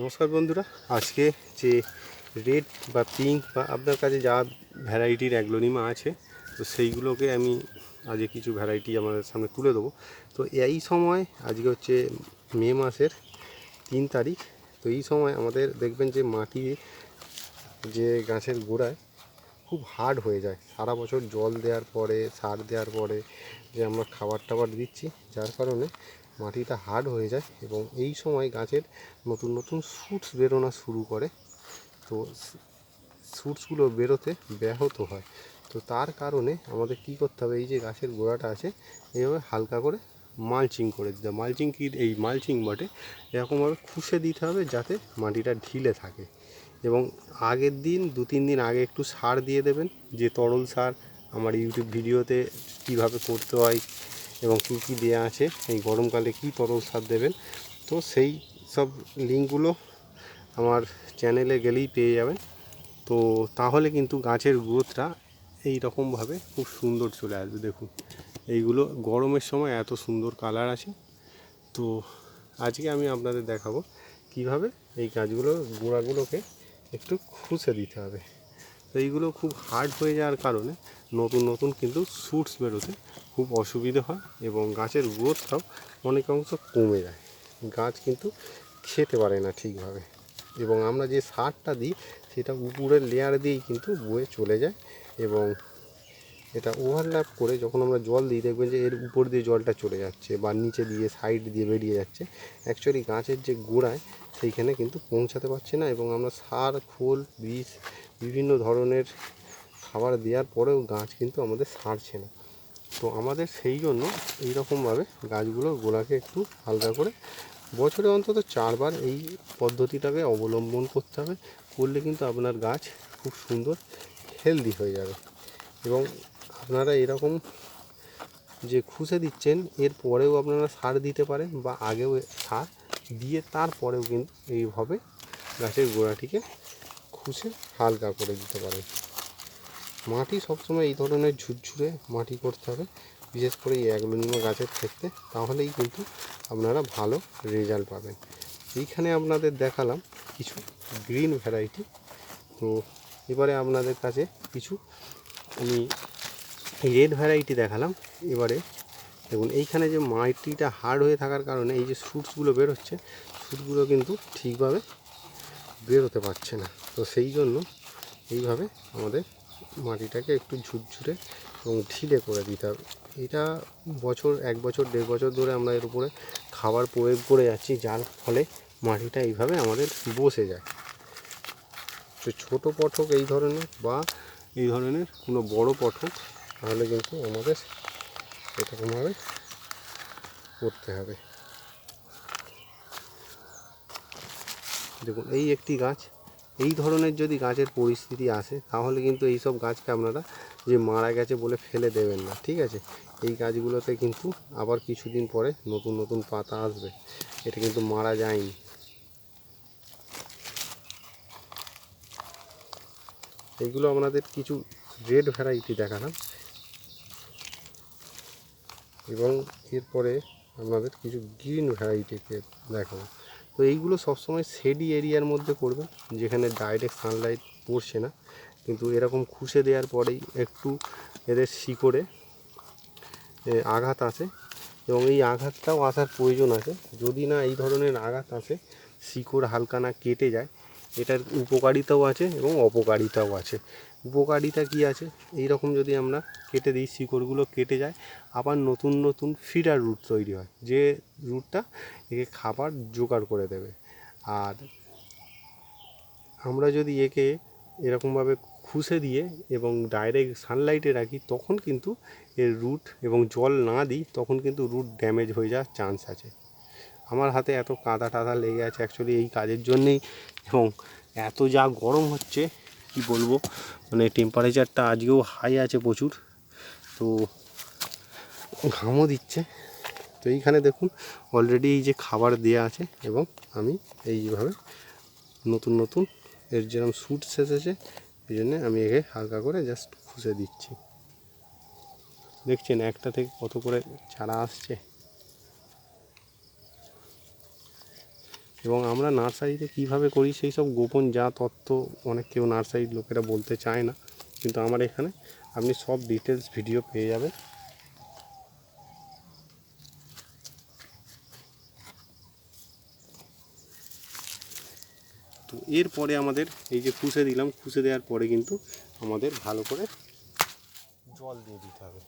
নমস্কার বন্ধুরা, আজকে যে রেড বা পিঙ্ক বা আপনার কাছে যা ভ্যারাইটির অ্যাগ্লোনিমা আছে, তো সেইগুলোকে আমি আজকে কিছু ভ্যারাইটি আমাদের সামনে তুলে দেবো। তো এই সময়, আজকে হচ্ছে মে মাসের তিন তারিখ, তো এই সময় আমাদের দেখবেন যে মাটি যে গাছের গোড়ায় খুব হার্ড হয়ে যায়। সারা বছর জল দেওয়ার পরে, সার দেওয়ার পরে যে আমরা খাবার টাবার দিচ্ছি, যার কারণে মাটিটা হার্ড হয়ে যায় এবং এই সময় গাছের নতুন নতুন শুটস বেরোনো শুরু করে। তো শুটসগুলো বেরোতে ব্যাহত হয়। তো তার কারণে আমাদের কি করতে হবে, এই যে গাছের গোড়াটা আছে এইভাবে হালকা করে মালচিং করে দিতে মালচিং কি, এই মালচিং বটে, এরকমভাবে খুশে দিতে হবে যাতে মাটিটা ঢিলে থাকে। এবং আগের দিন, দু তিন দিন আগে একটু সার দিয়ে দেবেন, যে তরল সার। আমার ইউটিউব ভিডিওতে কীভাবে করতে হয় এবং কী কী দেওয়া আছে, এই গরমকালে কী তরল সার দেবেন, তো সেই সব লিঙ্কগুলো আমার চ্যানেলে গেলেই পেয়ে যাবেন। তো তাহলে কিন্তু গাছের গ্রোথটা এই রকমভাবে খুব সুন্দর চলে আসবে, দেখুন। এইগুলো গরমের সময় এত সুন্দর কালার আছে। তো আজকে আমি আপনাদের দেখাবো কীভাবে এই গাছগুলো, গোড়াগুলোকে একটু খুঁজে দিতে হবে। তো এইগুলো খুব হার্ড হয়ে যাওয়ার কারণে নতুন নতুন কিন্তু শুটস বেরোতে খুব অসুবিধে হয় এবং গাছের গ্রোথটাও অনেক অংশ কমে যায়। গাছ কিন্তু খেতে পারে না ঠিকভাবে এবং আমরা যে সারটা দিই সেটা উপরের লেয়ার দিয়েই কিন্তু বয়ে চলে যায় এবং এটা ওভারল্যাপ করে যখন আমরা জল দিই, দেখবেন যে এর উপর দিয়ে জলটা চলে যাচ্ছে বা নিচে দিয়ে সাইড দিয়ে বেরিয়ে যাচ্ছে। অ্যাকচুয়ালি গাছের যে গোড়ায়, সেইখানে কিন্তু পৌঁছাতে পারছে না এবং আমরা সার, খোল, বিষ, বিভিন্ন ধরনের খাবার দেওয়ার পরেও গাছ কিন্তু আমাদের সারছে না। তো আমাদের সেই জন্য এইরকমভাবে গাছগুলোর গোড়াকে একটু হালকা করে বছরে অন্তত চারবার এই পদ্ধতিটাকে অবলম্বন করতে হবে। করলে কিন্তু আপনার গাছ খুব সুন্দর হেলদি হয়ে যাবে। এবং আপনারা এরকম যে খুশে দিচ্ছেন, এর পরেও আপনারা সার দিতে পারেন বা আগেও সার দিয়ে তারপরেও কিন্তু এইভাবে গাছের গোড়াটিকে খুশে হালকা করে দিতে পারেন। মাটি সবসময় এই ধরনের ঝুরঝুরে মাটি করতে হবে, বিশেষ করে এই অ্যাগ্লোনিমা গাছের ক্ষেত্রে, তাহলেই কিন্তু আপনারা ভালো রেজাল্ট পাবেন। এইখানে আপনাদের দেখালাম কিছু গ্রিন ভ্যারাইটি। তো এবারে আপনাদের কাছে কিছু আমি রেড ভ্যারাইটি দেখালাম, এবারে দেখুন, এইখানে যে মাটিটা হার্ড হয়ে থাকার কারণে এই যে শুটসগুলো বেরোচ্ছে শুটগুলো কিন্তু ঠিকভাবে বেরোতে পারছে না। তো সেই জন্য এইভাবে আমাদের মাটিটাকে একটু ঝুরঝুরে এবং ঢিলে করে দিতে হবে। এটা বছর, এক বছর, দেড় বছর ধরে আমরা এর উপরে খাবার প্রয়োগ করে যাচ্ছি, যার ফলে মাটিটা এইভাবে আমাদের বসে যায়। তো ছোটো পটক এই ধরনের বা এই ধরনের কোনো বড় পটক তাহলে কিন্তু আমাদের এরকমভাবে করতে হবে। দেখুন, এই একটি গাছ, এই ধরনের যদি গাছের পরিস্থিতি আসে, তাহলে কিন্তু এই সব গাছকে আপনারা যে মারা গেছে বলে ফেলে দেবেন না, ঠিক আছে? এই গাছগুলোতে কিন্তু আবার কিছুদিন পরে নতুন নতুন পাতা আসবে। এটা কিন্তু মারা যায়নি। এইগুলো আপনাদের কিছু রেড ভ্যারাইটি দেখালাম। এবং এরপরে আপনাদের কিছু গ্রিন ভ্যারাইটিকে দেখাবো। তো এইগুলো সবসময় শেডি এরিয়ার মধ্যে করবেন, যেখানে ডাইরেক্ট সানলাইট পড়ছে না। কিন্তু এরকম খুশে দেওয়ার পরেই একটু এদের শিকড়ে আঘাত আসে এবং এই আঘাতটাও আসার প্রয়োজন আছে। যদি না এই ধরনের আঘাত আসে, শিকড় হালকা না কেটে যায়, এটার উপকারিতাও আছে এবং অপকারিতাও আছে। উপকারিতা কি আছে? এই রকম যদি আমরা কেটে দিই, শিকড়গুলো কেটে যায়, আবার নতুন নতুন ফিডার রুট তৈরি হয়, যে রুটটা একে খাবার জোগাড় করে দেবে। আর আমরা যদি একে এরকমভাবে খুসে দিয়ে এবং ডাইরেক্ট সানলাইটে রাখি, তখন কিন্তু এর রুট এবং জল না দিই, তখন কিন্তু রুট ড্যামেজ হয়ে যাওয়ার চান্স আছে। আমার হাতে এত কাদা টাদা লেগে আছে অ্যাকচুয়ালি এই কাজের জন্যেই এবং এত যা গরম হচ্ছে কি বলব? মানে টেম্পারেচারটা আজকেও হাই আছে প্রচুর। তো ঘামও দিচ্ছে। তো এইখানে দেখুন অলরেডি এই যে খাবার দেয়া আছে এবং আমি এইভাবে নতুন নতুন এর যেরকম স্যুট এসেছে এই জন্যে আমি একে হালকা করে জাস্ট খুঁজে দিচ্ছি। দেখছেন, একটা থেকে কত করে চারা আসছে? এবং আমরা নার্সারিতে কীভাবে করি সেই সব গোপন যা তথ্য অনেক কেউ নার্সারির লোকেরা বলতে চায় না। কিন্তু আমার এখানে আপনি সব ডিটেলস ভিডিও পেয়ে যাবেন। তো এরপরে আমাদের এই যে খুশে দিলাম খুশে দেওয়ার পরে কিন্তু আমাদের ভালো করে জল দিয়ে দিতে হবে।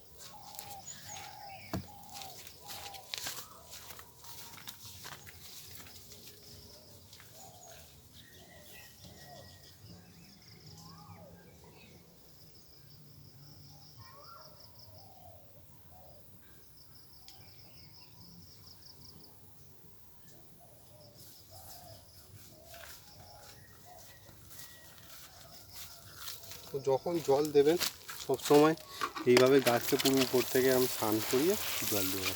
যখন জল দেবেন, সব সময় এইভাবে গাছকে পুরো উপর থেকে আমি স্নান করিয়ে জল দেবো।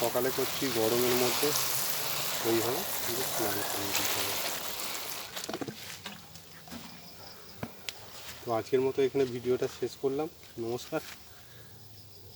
সকালে করছি, গরমের মধ্যে ওইভাবে স্নান করিয়ে দিতে হবে। তো আজকের মতো এখানে ভিডিওটা শেষ করলাম। নমস্কার।